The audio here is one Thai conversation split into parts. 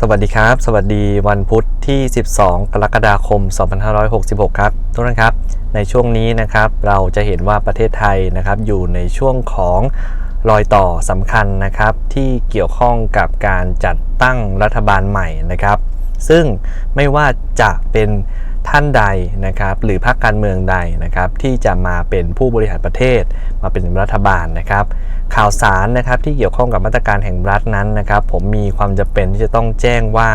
สวัสดีครับ สวัสดีวันพุธที่ 12 กรกฎาคม 2566 ครับทุกท่านครับ ในช่วงนี้นะครับเราจะเห็นว่าประเทศไทยนะครับอยู่ในช่วงของรอยต่อสำคัญนะครับที่เกี่ยวข้องกับการจัดตั้งรัฐบาลใหม่นะครับ ซึ่งไม่ว่าจะเป็น ท่านใดนะครับหรือพรรคการเมืองใดนะครับที่จะมาเป็นผู้บริหารประเทศ มาเป็นรัฐบาลนะครับข่าวสารนะครับที่เกี่ยวข้องกับมาตรการแห่งรัฐนั้นนะครับ ผมมีความจำเป็นที่จะต้องแจ้งว่า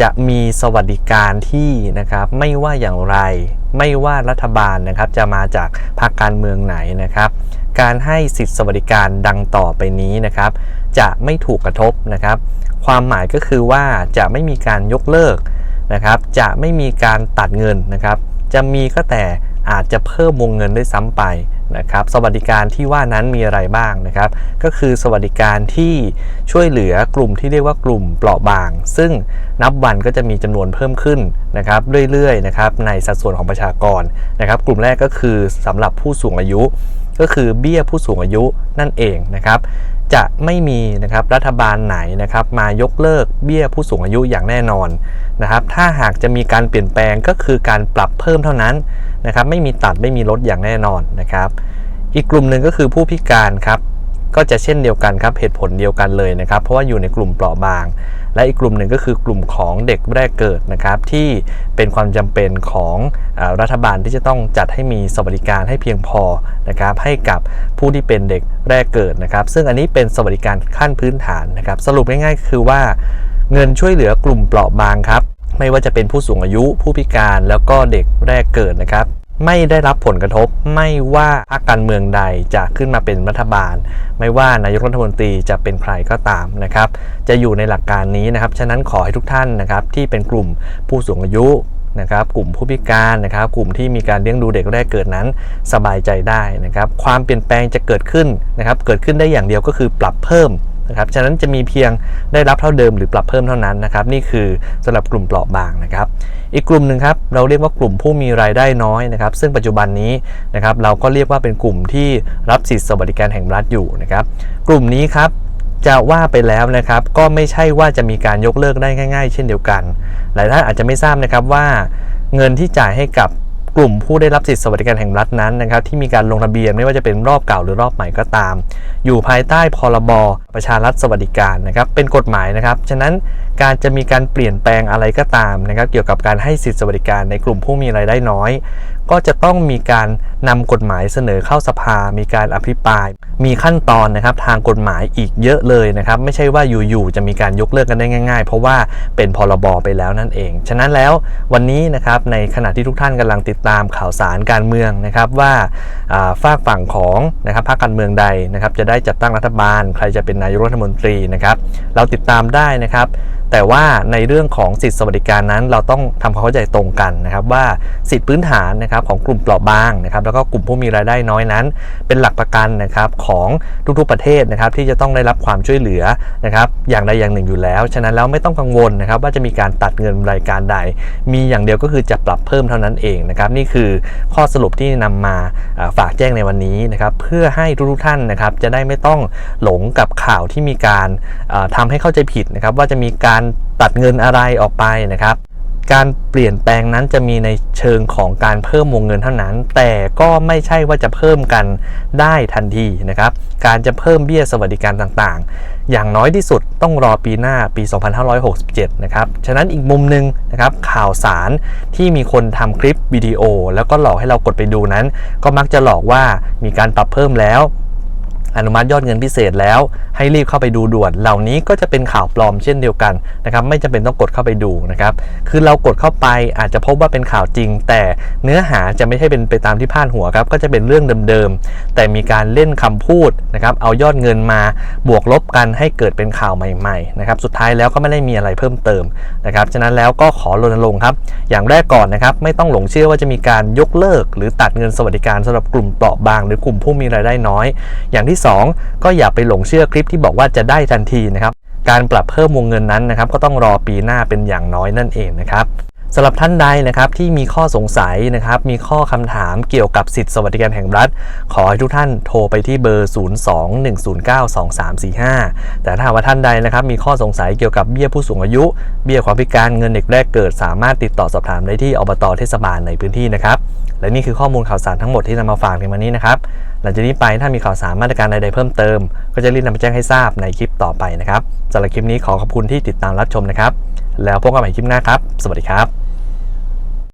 จะมีสวัสดิการที่นะครับไม่ว่าอย่างไร ไม่ว่ารัฐบาลนะครับจะมาจากพรรคการเมืองไหนนะครับการให้สิทธิสวัสดิการดังต่อไปนี้นะครับ จะไม่ถูกกระทบนะครับ ความหมายก็คือว่าจะไม่มีการยกเลิก นะครับ จะไม่มีการตัดเงินนะครับ จะมีก็แต่อาจจะเพิ่มวงเงินด้วยซ้ำไปนะครับ สวัสดิการที่ว่านั้นมีอะไรบ้างนะครับ ก็คือสวัสดิการที่ช่วยเหลือกลุ่มที่เรียกว่ากลุ่มเปราะบาง ซึ่งนับวันก็จะมีจำนวนเพิ่มขึ้นนะครับเรื่อยๆนะครับในสัดส่วนของประชากรนะครับ กลุ่มแรกก็คือสำหรับผู้สูงอายุ ก็คือเบี้ยผู้สูงอายุนั่นเองนะครับจะไม่มีนะครับรัฐบาลไหนนะครับมายกเลิกเบี้ยผู้สูงอายุอย่างแน่นอนนะครับถ้าหากจะมีการเปลี่ยนแปลงก็คือการปรับเพิ่มเท่านั้นนะครับไม่มีตัดไม่มีลดอย่างแน่นอนนะครับ อีกกลุ่มหนึ่งก็คือผู้พิการครับก็จะเช่นเดียวกันครับเหตุผลเดียวกันเลยนะครับ เพราะว่าอยู่ในกลุ่มเปราะบาง และอีกกลุ่มหนึ่งก็คือกลุ่มของเด็กแรกเกิดนะครับที่เป็นความจำเป็นของอรัฐบาลที่จะต้องจัดให้มีสวัสดิการให้เพียงพอนะครับให้กับผู้ที่เป็นเด็กแรกเกิดนะครับ ซึ่งอันนี้เป็นสวัสดิการขั้นพื้นฐานนะครับ สรุปง่ายๆ คือว่าเงินช่วยเหลือกลุ่มเปราะบางครับไม่ว่าจะเป็นผู้สูงอายุผู้พิการแล้วก็เด็กแรกเกิดนะครับ ไม่ได้รับผลกระทบไม่ว่าพรรคการเมืองใดจะขึ้นมาเป็นรัฐบาล ไม่ว่านายกรัฐมนตรีจะเป็นใครก็ตามนะครับ จะอยู่ในหลักการนี้นะครับ ฉะนั้นขอให้ทุกท่านนะครับที่เป็นกลุ่มผู้สูงอายุนะครับกลุ่มผู้พิการนะครับ กลุ่มที่มีการเลี้ยงดูเด็กแรกเกิดนั้นสบายใจได้นะครับ ความเปลี่ยนแปลงจะเกิดขึ้นนะครับ เกิดขึ้นได้อย่างเดียวก็คือปรับเพิ่ม นะครับฉะนั้นจะมีเพียงได้รับเท่าเดิมหรือปรับเพิ่มเท่านั้นนะครับ นี่คือสำหรับกลุ่มเปราะบางนะครับ อีกกลุ่มหนึ่งครับเราเรียกว่ากลุ่มผู้มีรายได้น้อยนะครับ ซึ่งปัจจุบันนี้นะครับเราก็เรียกว่าเป็นกลุ่มที่รับสิทธิสวัสดิการแห่งรัฐอยู่นะครับ กลุ่มนี้ครับจะว่าไปแล้วนะครับก็ไม่ใช่ว่าจะมีการยกเลิกได้ง่าย ๆ เช่นเดียวกัน หลายท่านอาจจะไม่ทราบนะครับว่าเงินที่จ่ายให้กับ กลุ่มผู้ได้รับสิทธิสวัสดิการแห่งรัฐนั้นนะครับที่มีการลงทะเบียนไม่ว่าจะเป็นรอบเก่าหรือรอบใหม่ก็ตาม อยู่ภายใต้พรบประชารัฐสวัสดิการนะครับเป็นกฎหมายนะครับ ฉะนั้นการจะมีการเปลี่ยนแปลงอะไรก็ตามนะครับ เกี่ยวกับการให้สิทธิสวัสดิการในกลุ่มผู้มีรายได้น้อย ก็จะต้องมีการนำกฎหมายเสนอเข้าสภา มีการอภิปราย มีขั้นตอนนะครับทางกฎหมายอีกเยอะเลยนะครับ ไม่ใช่ว่าอยู่ๆจะมีการยกเลิกกันได้ง่าย ๆ เพราะว่าเป็นพรบไปแล้วนั่นเอง ฉะนั้นแล้ววันนี้นะครับในขณะที่ทุกท่านกำลังติดตามข่าวสารการเมืองนะครับว่าอ่าฝากฝั่งของนะครับพรรคการเมืองใดนะครับจะได้จัดตั้งรัฐบาล ใครจะเป็นนายกรัฐมนตรีนะครับเราติดตามได้นะครับแต่ว่าในเรื่องของสิทธิสวัสดิการนั้น เราต้องทำความเข้าใจตรงกันนะครับว่าสิทธิพื้นฐานนะครับของกลุ่มเปราะบางนะครับแล้วก็กลุ่มผู้มีรายได้น้อยนั้น เป็นหลักประกันนะครับของทุกๆประเทศนะครับที่จะต้องได้รับความช่วยเหลือนะครับอย่างใดอย่างหนึ่งอยู่แล้ว ฉะนั้นแล้วไม่ต้องกังวลนะครับว่าจะมีการตัดเงินรายการใด มีอย่างเดียวก็คือจะปรับเพิ่มเท่านั้นเองนะครับนี่คือข้อสรุปที่นำมาอ่าฝากแจ้งในวันนี้นะครับเพื่อให้ทุกๆท่านนะครับจะได้ไม่ต้องหลงกับข่าวที่มีการทำาให้เข้าใจผิดนะครับว่าจะมีการตัดเงินอะไรออกไปนะครับ การเปลี่ยนแปลงนั้นจะมีในเชิงของการเพิ่มวงเงินเท่านั้น แต่ก็ไม่ใช่ว่าจะเพิ่มกันได้ทันทีนะครับ การจะเพิ่มเบี้ยสวัสดิการต่างๆ อย่างน้อยที่สุดต้องรอปีหน้าปี 2567 นะครับ ฉะนั้นอีกมุมหนึ่งนะครับข่าวสารที่มีคนทำคลิปวิดีโอ แล้วก็หลอกให้เรากดไปดูนั้น ก็มักจะหลอกว่ามีการปรับเพิ่มแล้ว อนุมัติยอดเงินพิเศษแล้ว ให้รีบเข้าไปดูด่วน เหล่านี้ก็จะเป็นข่าวปลอมเช่นเดียวกันนะครับไม่จำเป็นต้องกดเข้าไปดูนะครับคือเรากดเข้าไปอาจจะพบว่าเป็นข่าวจริง แต่เนื้อหาจะไม่ใช่เป็นไปตามที่พาดหัวครับก็จะเป็นเรื่องเดิมๆแต่มีการเล่นคำพูดนะครับเอายอดเงินมาบวกลบกันให้เกิดเป็นข่าวใหม่ๆนะครับสุดท้ายแล้วก็ไม่ได้มีอะไรเพิ่มเติมนะครับฉะนั้นแล้วก็ขอรณรงค์ครับอย่างแรกก่อนนะครับไม่ต้องหลงเชื่อว่าจะมีการยกเลิก หรือตัดเงินสวัสดิการสำหรับกลุ่มเปราะบาง หรือกลุ่มผู้มีรายได้น้อย อย่างที่ 2 ก็อย่าไปหลงเชื่อคลิปที่บอกว่าจะได้ทันทีนะครับการปรับเพิ่มวงเงินนั้นนะครับก็ต้องรอปีหน้าเป็นอย่างน้อยนั่นเองนะครับสำหรับท่านใดนะครับที่มีข้อสงสัยนะครับมีข้อคำถามเกี่ยวกับสิทธิสวัสดิการแห่งรัฐ ขอให้ทุกท่านโทรไปที่เบอร์ 02-109-2345 แต่ถ้าว่าท่านใดนะครับมีข้อสงสัยเกี่ยวกับเบี้ยผู้สูงอายุ เบี้ยความพิการเงินเด็กแรกเกิด สามารถติดต่อสอบถามได้ที่อบตเทศบาลในพื้นที่นะครับและนี่คือข้อมูลข่าวสารทั้งหมดที่นำมาฝากในวันนี้นะครับ หลังจากนี้ไปถ้ามีข่าวสารมาตรการใดๆเพิ่มเติม ก็จะรีบนำมาแจ้งให้ทราบในคลิปต่อไปนะครับสำหรับคลิปนี้ขอขอบคุณที่ติดตามรับชมนะครับ แล้วพบกันใหม่คลิปหน้าครับ สวัสดีครับ